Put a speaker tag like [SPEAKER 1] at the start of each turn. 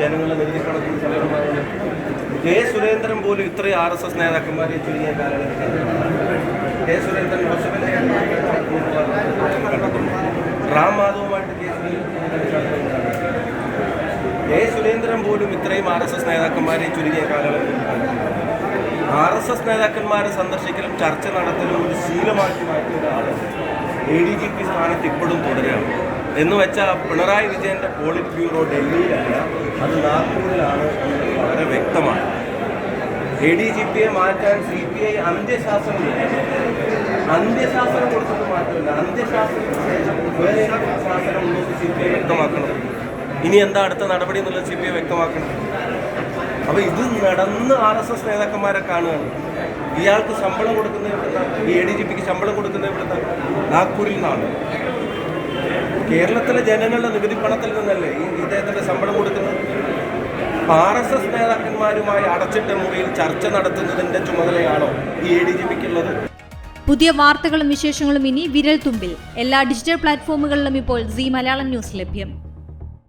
[SPEAKER 1] ജനങ്ങളെ പണത്തിന് ചെലവിടുന്നത് കെ സുരേന്ദ്രൻ പോലും ഇത്രയും ആർ എസ് എസ് നേതാക്കന്മാരെ ചുരുങ്ങിയ കാലഘട്ടത്തിൽ കെ സുരേന്ദ്രൻ ഹോസ്പിറ്റലിലെ റാം മാധവുമായിട്ട് കെ സുരേന്ദ്രൻ കെ സുരേന്ദ്രൻ പോലും ഇത്രയും ആർ എസ് എസ് നേതാക്കന്മാരെ ചുരുങ്ങിയ കാലഘട്ടത്തിൽ ആർ എസ് എസ് നേതാക്കന്മാരെ സന്ദർശിക്കലും ചർച്ച നടത്തലും ഒരു ശീലമാക്കി മാറ്റിയ ഒരാൾ എ ഡി ജി പി സ്ഥാനത്ത് ഇപ്പോഴും തുടരുകയാണ്. എന്ന് വെച്ചാൽ പിണറായി വിജയന്റെ പോളിറ്റ് ബ്യൂറോ ഡൽഹിയിലല്ല അത് നാഗ്പൂരിലാണ് വളരെ വ്യക്തമാണ്. എ ഡി ജി പിയെ മാറ്റാൻ സി പി ഐ അന്ത്യശാസ്ത്രം അന്ത്യശാസനം കൊടുത്തിട്ട് മാറ്റമില്ല അന്ത്യശാസനത്തിന് ശേഷം സി പി ഐ വ്യക്തമാക്കണം. ഇനി എന്താ അടുത്ത നടപടി എന്നുള്ളത് സി പി ഐ വ്യക്തമാക്കണം. അപ്പൊ ഇത് നടന്ന് ആർ എസ് എസ് നേതാക്കന്മാരെ കാണുകയാണ് ഇയാൾക്ക് ശമ്പളം കൊടുക്കുന്ന എവിടുന്ന ഈ എ ഡി ജി പിക്ക് ശമ്പളം കൊടുക്കുന്ന എവിടുന്ന നാഗ്പൂരിൽ നിന്നാണ്. കേരളത്തിലെ ജനങ്ങളുടെ നികുതി പണത്തിൽ നിന്നല്ലേ ഈ ഇദ്ദേഹത്തിന്റെ ശമ്പളം കൊടുക്കുന്നത്? ആർ എസ് എസ് നേതാക്കന്മാരുമായി അടച്ചിട്ട മുറിയിൽ ചർച്ച നടത്തുന്നതിന്റെ ചുമതലയാണോ ഈ എ ഡി ജി പിക്കുള്ളത്
[SPEAKER 2] പുതിയ വാർത്തകളും വിശേഷങ്ങളും ഇനി വിരൽ തുമ്പിൽ. എല്ലാ ഡിജിറ്റൽ പ്ലാറ്റ്ഫോമുകളിലും ഇപ്പോൾ സി മലയാളം ന്യൂസ് ലഭ്യം.